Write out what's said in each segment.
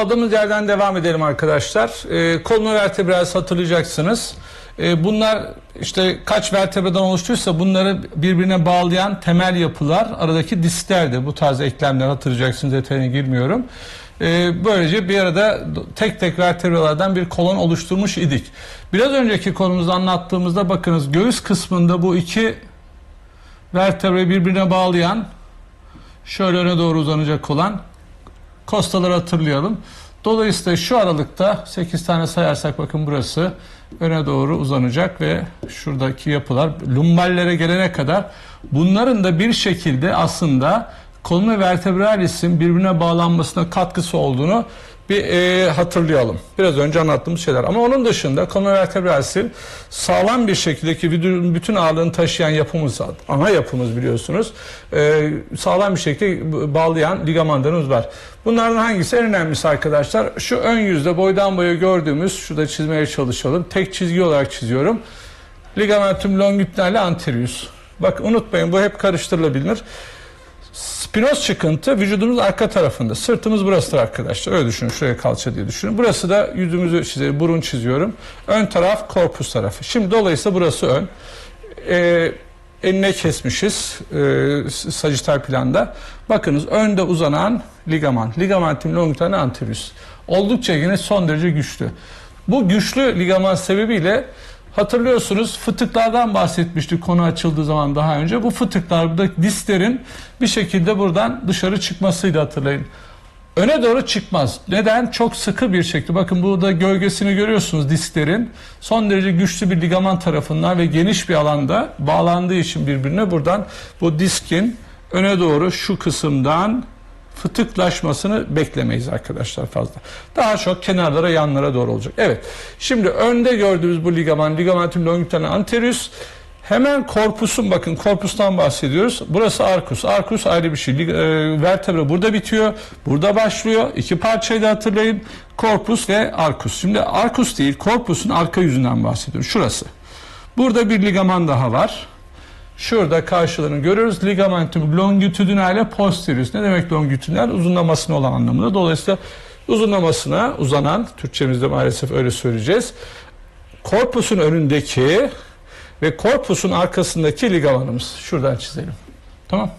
Kaldığımız yerden devam edelim arkadaşlar. Ee, kolunu vertebrası hatırlayacaksınız. Ee, bunlar işte kaç vertebradan oluştuysa bunları birbirine bağlayan temel yapılar aradaki disklerdi. Bu tarz eklemler hatırlayacaksınız detayına girmiyorum. Ee, böylece bir arada tek tek vertebralardan bir kolon oluşturmuş idik. Biraz önceki konumuzu anlattığımızda bakınız göğüs kısmında bu iki vertebrayı birbirine bağlayan şöyle öne doğru uzanacak olan kostaları hatırlayalım. Dolayısıyla şu aralıkta 8 tane sayarsak bakın burası öne doğru uzanacak ve şuradaki yapılar lumballere gelene kadar bunların da bir şekilde aslında koluna vertebralisin birbirine bağlanmasına katkısı olduğunu bir e, hatırlayalım. Biraz önce anlattığımız şeyler. Ama onun dışında koluna vertebralisin sağlam bir şekilde ki bütün ağırlığını taşıyan yapımız, ana yapımız biliyorsunuz. E, sağlam bir şekilde bağlayan ligamanlarımız var. Bunlardan hangisi en önemlisi arkadaşlar? Şu ön yüzde boydan boya gördüğümüz, şurada çizmeye çalışalım. Tek çizgi olarak çiziyorum. Ligamentum longitudinale anterius. Bak unutmayın bu hep karıştırılabilir. Spinoz çıkıntı vücudumuz arka tarafında. Sırtımız burasıdır arkadaşlar. Öyle düşünün. Şuraya kalça diye düşünün. Burası da yüzümüzü çizelim. Burun çiziyorum. Ön taraf korpus tarafı. Şimdi dolayısıyla burası ön. Ee, enine kesmişiz e, sajital planda. Bakınız önde uzanan ligaman. Ligamentum longitudinale anterius. Oldukça yine son derece güçlü. Bu güçlü ligaman sebebiyle Hatırlıyorsunuz fıtıklardan bahsetmiştik konu açıldığı zaman daha önce. Bu fıtıklar burada disklerin bir şekilde buradan dışarı çıkmasıydı hatırlayın. Öne doğru çıkmaz. Neden? Çok sıkı bir şekilde. Bakın burada gölgesini görüyorsunuz disklerin. Son derece güçlü bir ligaman tarafından ve geniş bir alanda bağlandığı için birbirine buradan bu diskin öne doğru şu kısımdan fıtıklaşmasını beklemeyiz arkadaşlar fazla. Daha çok kenarlara yanlara doğru olacak. Evet. Şimdi önde gördüğümüz bu ligaman ligamentum longitudinale anterius Hemen korpusun bakın korpustan bahsediyoruz. Burası arkus. Arkus ayrı bir şey. E, vertebra burada bitiyor. Burada başlıyor. İki parçayı da hatırlayın. Korpus ve arkus. Şimdi arkus değil korpusun arka yüzünden bahsediyoruz. Şurası. Burada bir ligaman daha var. Şurada karşılığını görüyoruz. Ligamentum longitudinale posterius. Ne demek longitudinal? Uzunlamasına olan anlamında. Dolayısıyla uzunlamasına uzanan, Türkçemizde maalesef öyle söyleyeceğiz. Korpusun önündeki ve korpusun arkasındaki ligamanımız. Şuradan çizelim. Tamam.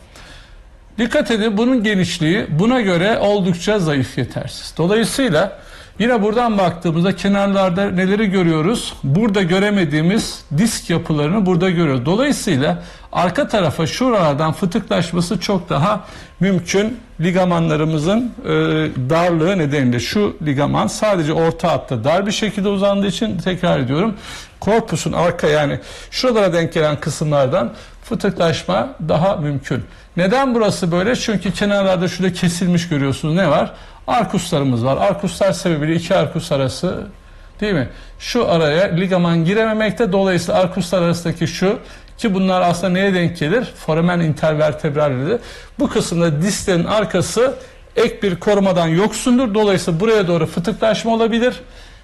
Dikkat edin bunun genişliği buna göre oldukça zayıf yetersiz. Dolayısıyla yine buradan baktığımızda kenarlarda neleri görüyoruz? Burada göremediğimiz disk yapılarını burada görüyoruz. Dolayısıyla arka tarafa şuralardan fıtıklaşması çok daha mümkün. Ligamanlarımızın e, darlığı nedeniyle şu ligaman sadece orta hatta dar bir şekilde uzandığı için tekrar ediyorum. Korpusun arka yani şuralara denk gelen kısımlardan fıtıklaşma daha mümkün. Neden burası böyle? Çünkü kenarlarda şurada kesilmiş görüyorsunuz. Ne var? Arkuslarımız var. Arkuslar sebebiyle iki arkus arası değil mi? Şu araya ligaman girememekte. Dolayısıyla arkuslar arasındaki şu ki bunlar aslında neye denk gelir? Foramen intervertebralleri. Bu kısımda disklerin arkası ek bir korumadan yoksundur. Dolayısıyla buraya doğru fıtıklaşma olabilir.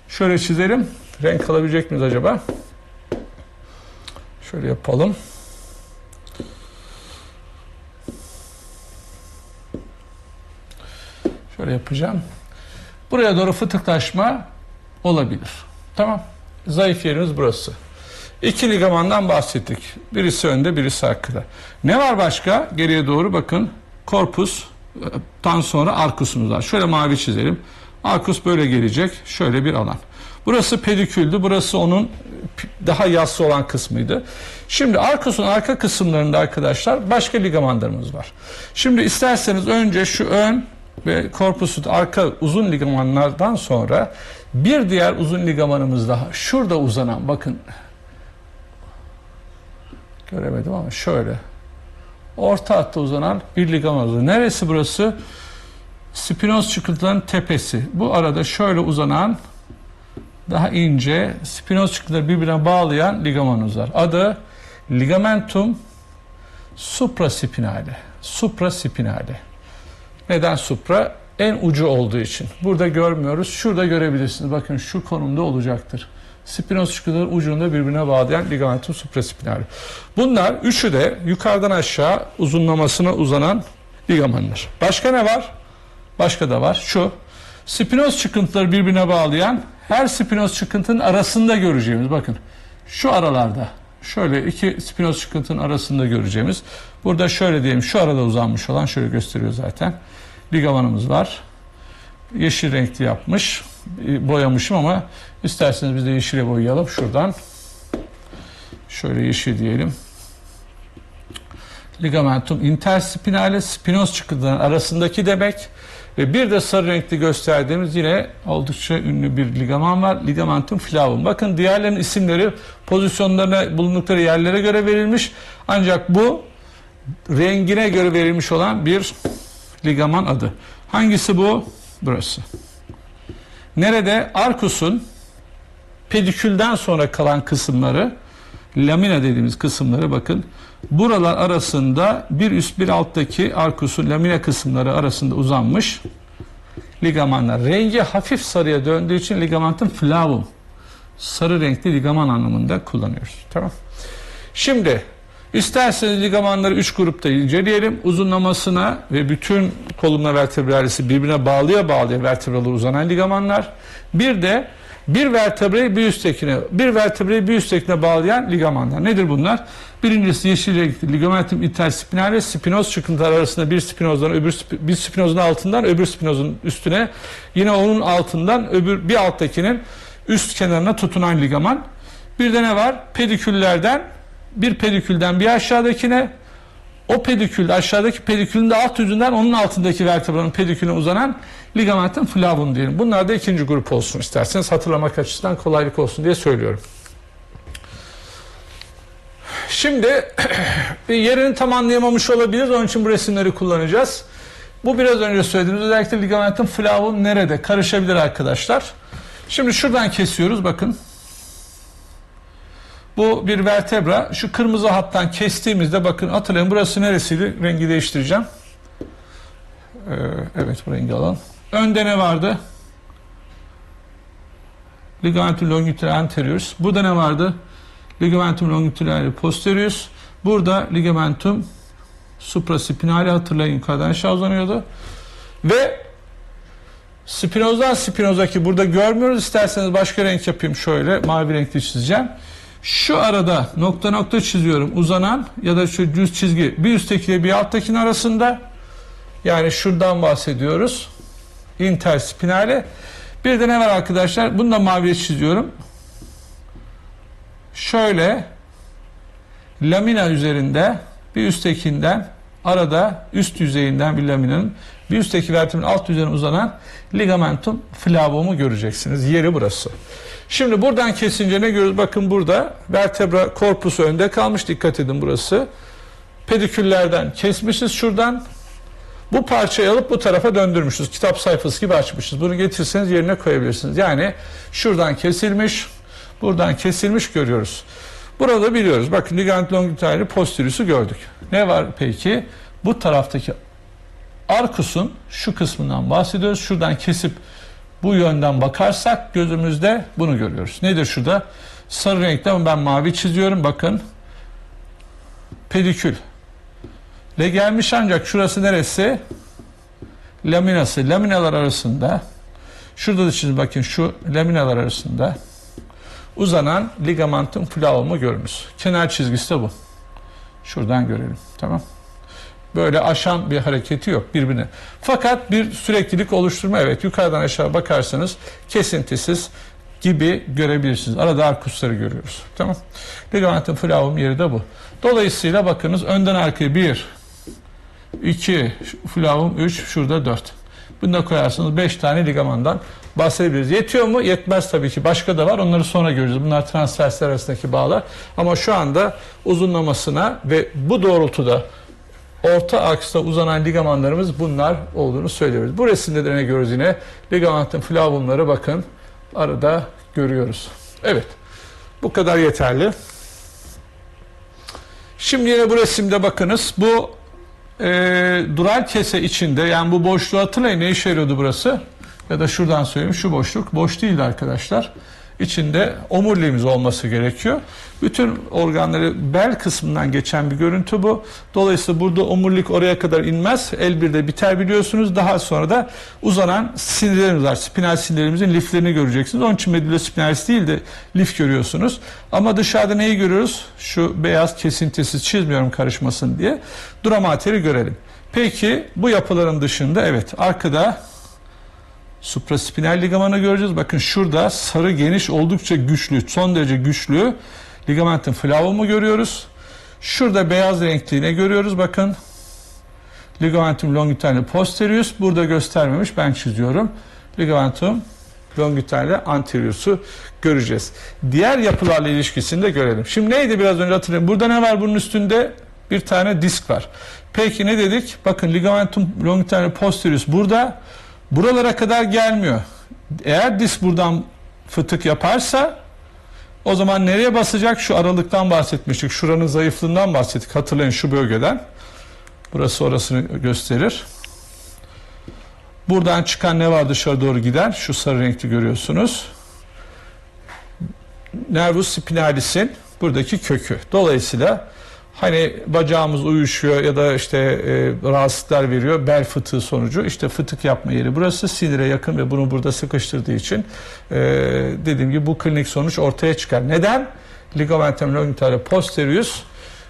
Şöyle çizelim. Renk alabilecek miyiz acaba? Şöyle yapalım. Şöyle yapacağım. Buraya doğru fıtıklaşma olabilir. Tamam. Zayıf yerimiz burası. İki ligamandan bahsettik. Birisi önde, birisi arkada. Ne var başka? Geriye doğru bakın. Korpustan sonra arkusumuz var. Şöyle mavi çizelim. Arkus böyle gelecek. Şöyle bir alan. Burası pediküldü. Burası onun daha yassı olan kısmıydı. Şimdi arkusun arka kısımlarında arkadaşlar başka ligamanlarımız var. Şimdi isterseniz önce şu ön ve korpusun arka uzun ligamanlardan sonra bir diğer uzun ligamanımız daha. Şurada uzanan bakın. Göremedim ama şöyle. Orta hatta uzanan bir ligaman. Neresi burası? Spinoz çıkıntıların tepesi. Bu arada şöyle uzanan daha ince spinoz çıkıntıları birbirine bağlayan ligamanımız var. Adı ligamentum supraspinale. Supraspinale. Neden supra? En ucu olduğu için. Burada görmüyoruz. Şurada görebilirsiniz. Bakın şu konumda olacaktır. Spinoz çıkıntıları ucunda birbirine bağlayan ligamentum supraspinale. Bunlar üçü de yukarıdan aşağı uzunlamasına uzanan ligamanlar. Başka ne var? Başka da var. Şu spinoz çıkıntıları birbirine bağlayan her spinoz çıkıntının arasında göreceğimiz bakın şu aralarda şöyle iki spinoz çıkıntının arasında göreceğimiz burada şöyle diyelim şu arada uzanmış olan şöyle gösteriyor zaten ligamanımız var yeşil renkli yapmış e, boyamışım ama isterseniz biz de yeşile boyayalım şuradan şöyle yeşil diyelim ligamentum interspinale spinoz çıkıntıların arasındaki demek ve bir de sarı renkli gösterdiğimiz yine oldukça ünlü bir ligaman var. Ligamentum flavum. Bakın diğerlerinin isimleri pozisyonlarına bulundukları yerlere göre verilmiş. Ancak bu rengine göre verilmiş olan bir ligaman adı. Hangisi bu? Burası. Nerede? Arkus'un pedikülden sonra kalan kısımları lamina dediğimiz kısımları bakın buralar arasında bir üst bir alttaki arkusun lamina kısımları arasında uzanmış ligamanlar. Rengi hafif sarıya döndüğü için ligamentum flavum sarı renkli ligaman anlamında kullanıyoruz. Tamam. Şimdi isterseniz ligamanları üç grupta inceleyelim. Uzunlamasına ve bütün kolumna vertebralisi birbirine bağlıya bağlıya vertebralara uzanan ligamanlar. Bir de bir vertebreyi bir üsttekine, bir vertebreyi bir üsttekine bağlayan ligamanlar. Nedir bunlar? Birincisi yeşil renkli ligamentum interspinale spinoz çıkıntılar arasında bir spinozdan öbür bir spinozun altından öbür spinozun üstüne yine onun altından öbür bir alttakinin üst kenarına tutunan ligaman. Bir de ne var? Pediküllerden bir pedikülden bir aşağıdakine o pedikül aşağıdaki pedikülün de alt yüzünden onun altındaki vertebranın pedikülüne uzanan ligamentum flavum diyelim. Bunlar da ikinci grup olsun isterseniz hatırlamak açısından kolaylık olsun diye söylüyorum. Şimdi yerini tam anlayamamış olabiliriz. Onun için bu resimleri kullanacağız. Bu biraz önce söylediğimiz özellikle ligamentum flavum nerede? Karışabilir arkadaşlar. Şimdi şuradan kesiyoruz bakın. Bu bir vertebra. Şu kırmızı hattan kestiğimizde bakın hatırlayın burası neresiydi? Rengi değiştireceğim. Ee, evet bu rengi alalım. Önde ne vardı? Ligamentum longitudinale anteriorus. Burada ne vardı? Ligamentum longitudinale posteriorus. Burada ligamentum supraspinale hatırlayın yukarıdan aşağı uzanıyordu. Ve spinozdan spinoza ki burada görmüyoruz. İsterseniz başka renk yapayım şöyle. Mavi renkli çizeceğim. Şu arada nokta nokta çiziyorum. Uzanan ya da şu düz çizgi bir üsttekiyle bir alttakinin arasında. Yani şuradan bahsediyoruz. Interspinale. Bir de ne var arkadaşlar? Bunu da maviye çiziyorum. Şöyle lamina üzerinde bir üsttekinden arada üst yüzeyinden bir laminanın bir üstteki vertebrin alt yüzeyine uzanan ligamentum flavumu göreceksiniz. Yeri burası. Şimdi buradan kesince ne görüyoruz? Bakın burada vertebra korpusu önde kalmış. Dikkat edin burası. Pediküllerden kesmişiz şuradan. Bu parçayı alıp bu tarafa döndürmüşüz. Kitap sayfası gibi açmışız. Bunu getirseniz yerine koyabilirsiniz. Yani şuradan kesilmiş, buradan kesilmiş görüyoruz. Burada biliyoruz. Bakın ligament longitudinale posterius'u gördük. Ne var peki? Bu taraftaki arkusun şu kısmından bahsediyoruz. Şuradan kesip bu yönden bakarsak gözümüzde bunu görüyoruz. Nedir şurada? Sarı renkte ama ben mavi çiziyorum. Bakın. Pedikül. Le gelmiş ancak şurası neresi? Laminası. Laminalar arasında. Şurada da çizin bakın şu laminalar arasında uzanan ligamentum flavumu görünüz. Kenar çizgisi de bu. Şuradan görelim. Tamam. Böyle aşan bir hareketi yok birbirine. Fakat bir süreklilik oluşturma evet yukarıdan aşağı bakarsanız kesintisiz gibi görebilirsiniz. Arada arkusları görüyoruz. Tamam. Ligamentum flavum yeri de bu. Dolayısıyla bakınız önden arkaya 1 2 flavum 3 şurada 4. Bunu da koyarsanız 5 tane ligamandan bahsedebiliriz. Yetiyor mu? Yetmez tabii ki. Başka da var. Onları sonra göreceğiz. Bunlar transversler arasındaki bağlar. Ama şu anda uzunlamasına ve bu doğrultuda orta aksta uzanan ligamanlarımız bunlar olduğunu söylüyoruz. Bu resimde de ne görüyoruz yine? Ligamentum flavumları bakın arada görüyoruz. Evet. Bu kadar yeterli. Şimdi yine bu resimde bakınız. Bu e, dural kese içinde yani bu boşluğu hatırlayın ne işe yarıyordu burası? Ya da şuradan söyleyeyim şu boşluk boş değildi arkadaşlar. İçinde omuriliğimiz olması gerekiyor. Bütün organları bel kısmından geçen bir görüntü bu. Dolayısıyla burada omurilik oraya kadar inmez. El birde biter biliyorsunuz. Daha sonra da uzanan sinirlerimiz var. Spinal sinirlerimizin liflerini göreceksiniz. Onun için medulla spinalis değil de lif görüyorsunuz. Ama dışarıda neyi görüyoruz? Şu beyaz kesintisiz çizmiyorum karışmasın diye. Dura materi görelim. Peki bu yapıların dışında evet arkada supraspinal ligamanı göreceğiz. Bakın şurada sarı geniş oldukça güçlü, son derece güçlü ligamentum flavumu görüyoruz. Şurada beyaz renkli görüyoruz? Bakın ligamentum longitudinale posterius. Burada göstermemiş ben çiziyorum. Ligamentum longitudinale anterior'su göreceğiz. Diğer yapılarla ilişkisini de görelim. Şimdi neydi biraz önce hatırlayın. Burada ne var bunun üstünde? Bir tane disk var. Peki ne dedik? Bakın ligamentum longitudinale posterius burada. Buralara kadar gelmiyor. Eğer disk buradan fıtık yaparsa o zaman nereye basacak? Şu aralıktan bahsetmiştik. Şuranın zayıflığından bahsettik. Hatırlayın şu bölgeden. Burası orasını gösterir. Buradan çıkan ne var dışarı doğru giden? Şu sarı renkli görüyorsunuz. Nervus spinalis'in buradaki kökü. Dolayısıyla hani bacağımız uyuşuyor ya da işte e, rahatsızlıklar veriyor bel fıtığı sonucu işte fıtık yapma yeri burası sinire yakın ve bunu burada sıkıştırdığı için e, dediğim gibi bu klinik sonuç ortaya çıkar. Neden? Ligamentum longitudinale posterius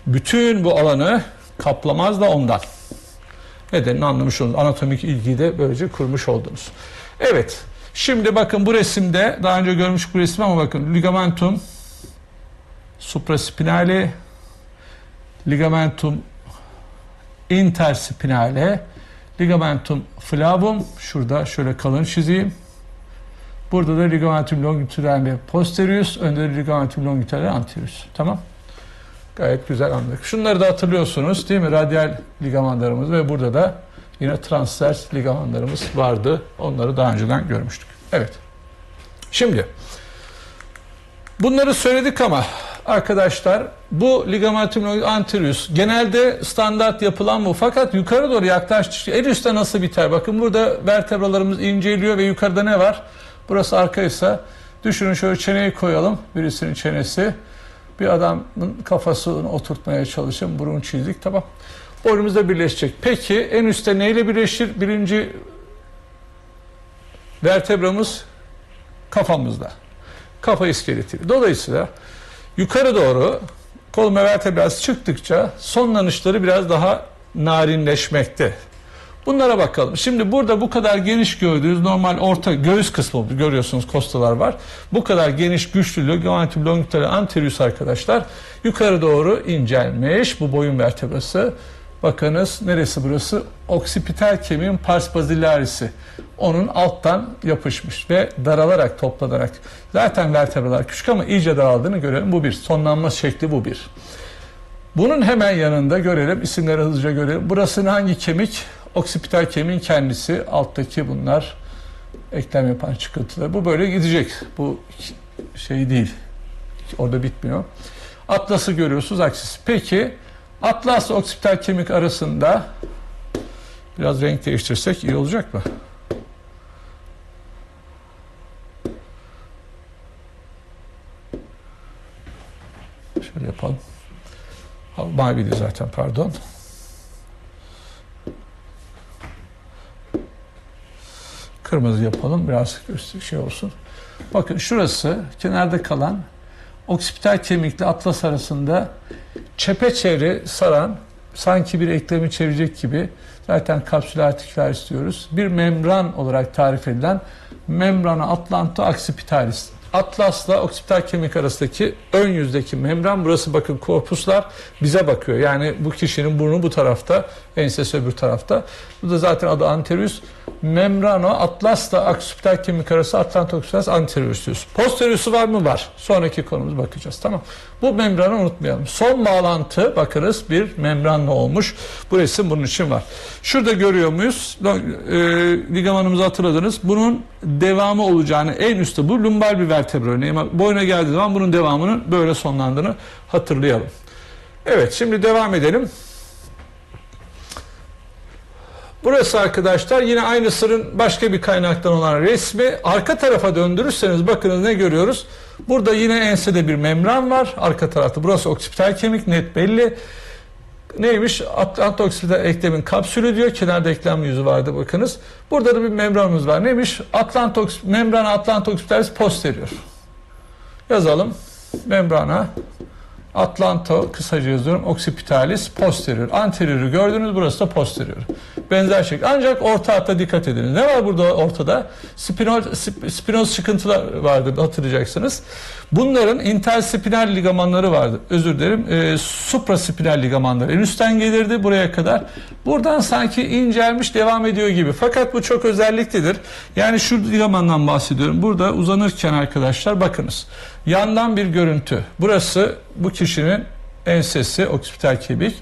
bütün bu alanı kaplamaz da ondan. Nedenini anlamış oldunuz. Anatomik ilgiyi de böylece kurmuş oldunuz. Evet. Şimdi bakın bu resimde daha önce görmüş bu resim ama bakın ligamentum supraspinale ligamentum interspinale, ligamentum flavum, şurada şöyle kalın çizeyim. Burada da ligamentum longitudinale posterius, önde de ligamentum longitudinale anterius. Tamam. Gayet güzel anladık. Şunları da hatırlıyorsunuz değil mi? Radyal ligamanlarımız ve burada da yine transvers ligamanlarımız vardı. Onları daha önceden görmüştük. Evet. Şimdi bunları söyledik ama arkadaşlar bu ligamentum anterius genelde standart yapılan bu fakat yukarı doğru yaklaştıkça en üstte nasıl biter? Bakın burada vertebralarımız inceliyor ve yukarıda ne var? Burası arkaysa düşünün şöyle çeneyi koyalım. Birisinin çenesi. Bir adamın kafasını oturtmaya çalışın. Burun çizdik tamam. Boynumuzda birleşecek. Peki en üstte neyle birleşir? Birinci vertebramız kafamızda. Kafa iskeleti. Dolayısıyla yukarı doğru kol ve vertebrası çıktıkça sonlanışları biraz daha narinleşmekte. Bunlara bakalım. Şimdi burada bu kadar geniş gördüğünüz normal orta göğüs kısmı görüyorsunuz kostalar var. Bu kadar geniş güçlü ligamentum longitudinale anterius arkadaşlar yukarı doğru incelmiş bu boyun vertebrası. Bakınız neresi burası? Oksipital kemiğin pars basilarisi. Onun alttan yapışmış ve daralarak toplanarak. Zaten vertebralar küçük ama iyice daraldığını görelim. Bu bir. Sonlanma şekli bu bir. Bunun hemen yanında görelim. isimleri hızlıca görelim. Burası hangi kemik? Oksipital kemiğin kendisi. Alttaki bunlar eklem yapan çıkıntılar. Bu böyle gidecek. Bu şey değil. Orada bitmiyor. Atlası görüyorsunuz aksis. Peki atlasla oksipital kemik arasında biraz renk değiştirsek iyi olacak mı? Şöyle yapalım. Maviydi zaten pardon. Kırmızı yapalım biraz şey olsun. Bakın şurası kenarda kalan oksipital kemikle atlas arasında çepeçevre saran sanki bir eklemi çevirecek gibi zaten kapsül artiküler istiyoruz. Bir membran olarak tarif edilen membrana atlanto occipitalis. Atlasla oksipital kemik arasındaki ön yüzdeki membran burası bakın korpuslar bize bakıyor. Yani bu kişinin burnu bu tarafta, ensesi öbür tarafta. Bu da zaten adı anterius. Membrano atlasla oksipital kemik arası atlantoksipitas anterius. Posterius'u var mı? Var. Sonraki konumuz bakacağız. Tamam. Bu membranı unutmayalım. Son bağlantı bakınız bir membranla olmuş. Bu resim bunun için var. Şurada görüyor muyuz? E, ligamanımızı hatırladınız. Bunun devamı olacağını en üstte bu lumbar bir vertebra örneği. Boyuna geldiği zaman bunun devamının böyle sonlandığını hatırlayalım. Evet şimdi devam edelim. Burası arkadaşlar yine aynı sırın başka bir kaynaktan olan resmi. Arka tarafa döndürürseniz bakınız ne görüyoruz? Burada yine ensede bir membran var. Arka tarafta burası oksipital kemik net belli. Neymiş? Atlant oksipital eklemin kapsülü diyor. Kenarda eklem yüzü vardı bakınız. Burada da bir membranımız var. Neymiş? Atlant membran atlant oksipitalis posterior. Yazalım. Membrana Atlanto kısaca yazıyorum. Occipitalis posterior. Anterior'u gördünüz. Burası da posterior. Benzer şekilde. Ancak orta hatta dikkat ediniz. Ne var burada ortada? Spinoz, sp- spinoz çıkıntılar vardır hatırlayacaksınız. Bunların interspinal ligamanları vardı. Özür dilerim. E, supraspinal ligamanları. En üstten gelirdi buraya kadar. Buradan sanki incelmiş devam ediyor gibi. Fakat bu çok özelliklidir. Yani şu ligamandan bahsediyorum. Burada uzanırken arkadaşlar bakınız. Yandan bir görüntü. Burası bu kişinin ensesi, oksipital kemik.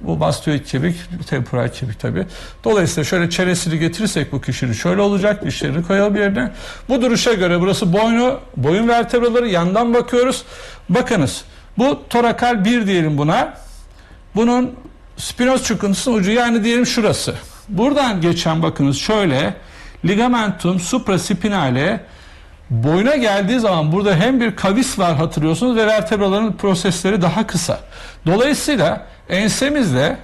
Bu mastoid kemik, temporal kemik tabi. Dolayısıyla şöyle çenesini getirirsek bu kişinin şöyle olacak. Dişlerini koyalım yerine. Bu duruşa göre burası boynu, boyun vertebraları yandan bakıyoruz. Bakınız bu torakal 1 diyelim buna. Bunun spinoz çıkıntısının ucu yani diyelim şurası. Buradan geçen bakınız şöyle ligamentum supraspinale boyuna geldiği zaman burada hem bir kavis var hatırlıyorsunuz ve vertebraların prosesleri daha kısa. Dolayısıyla ensemizde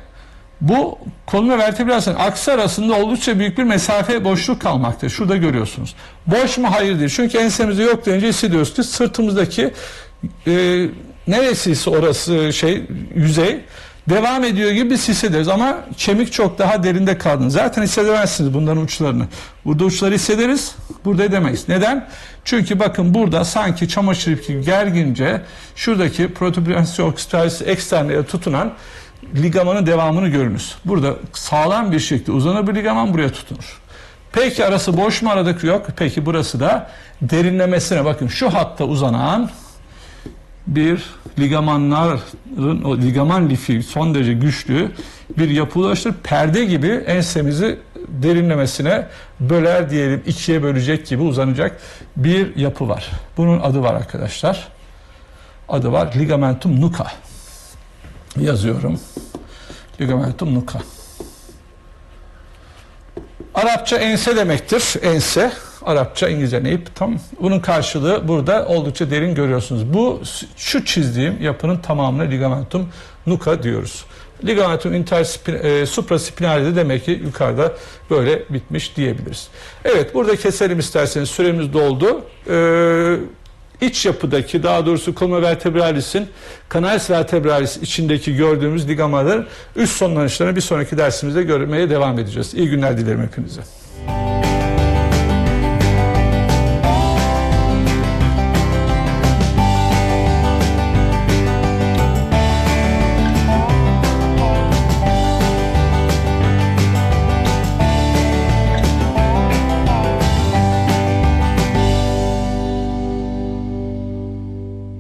bu kolun ve vertebrasının aksı arasında oldukça büyük bir mesafe boşluk kalmakta. Şurada görüyorsunuz. Boş mu? Hayır değil. Çünkü ensemizde yok deyince hissediyoruz ki sırtımızdaki e, neresiyse orası şey yüzey devam ediyor gibi hissederiz ama kemik çok daha derinde kaldın. Zaten hissedemezsiniz bunların uçlarını. Burada uçları hissederiz, burada edemeyiz. Neden? Çünkü bakın burada sanki çamaşır ipi gergince şuradaki protuberansiyel oksitalis eksterneye tutunan ligamanın devamını görünüz. Burada sağlam bir şekilde uzanır bir ligaman buraya tutunur. Peki arası boş mu aradaki yok? Peki burası da derinlemesine bakın şu hatta uzanan bir ligamanların o ligaman lifi son derece güçlü bir yapı ulaştır. Perde gibi ensemizi derinlemesine böler diyelim ikiye bölecek gibi uzanacak bir yapı var. Bunun adı var arkadaşlar. Adı var ligamentum nuca. Yazıyorum. Ligamentum nuca. Arapça ense demektir. Ense. Arapça, İngilizce neyip tam. Bunun karşılığı burada oldukça derin görüyorsunuz. Bu şu çizdiğim yapının tamamına ligamentum nuca diyoruz. Ligamentum interspin, supraspinale de demek ki yukarıda böyle bitmiş diyebiliriz. Evet burada keselim isterseniz süremiz doldu. Ee, iç yapıdaki daha doğrusu kolma vertebralis'in kanalis vertebralis içindeki gördüğümüz ligamanların üst sonlanışlarını bir sonraki dersimizde görmeye devam edeceğiz. İyi günler dilerim hepinize.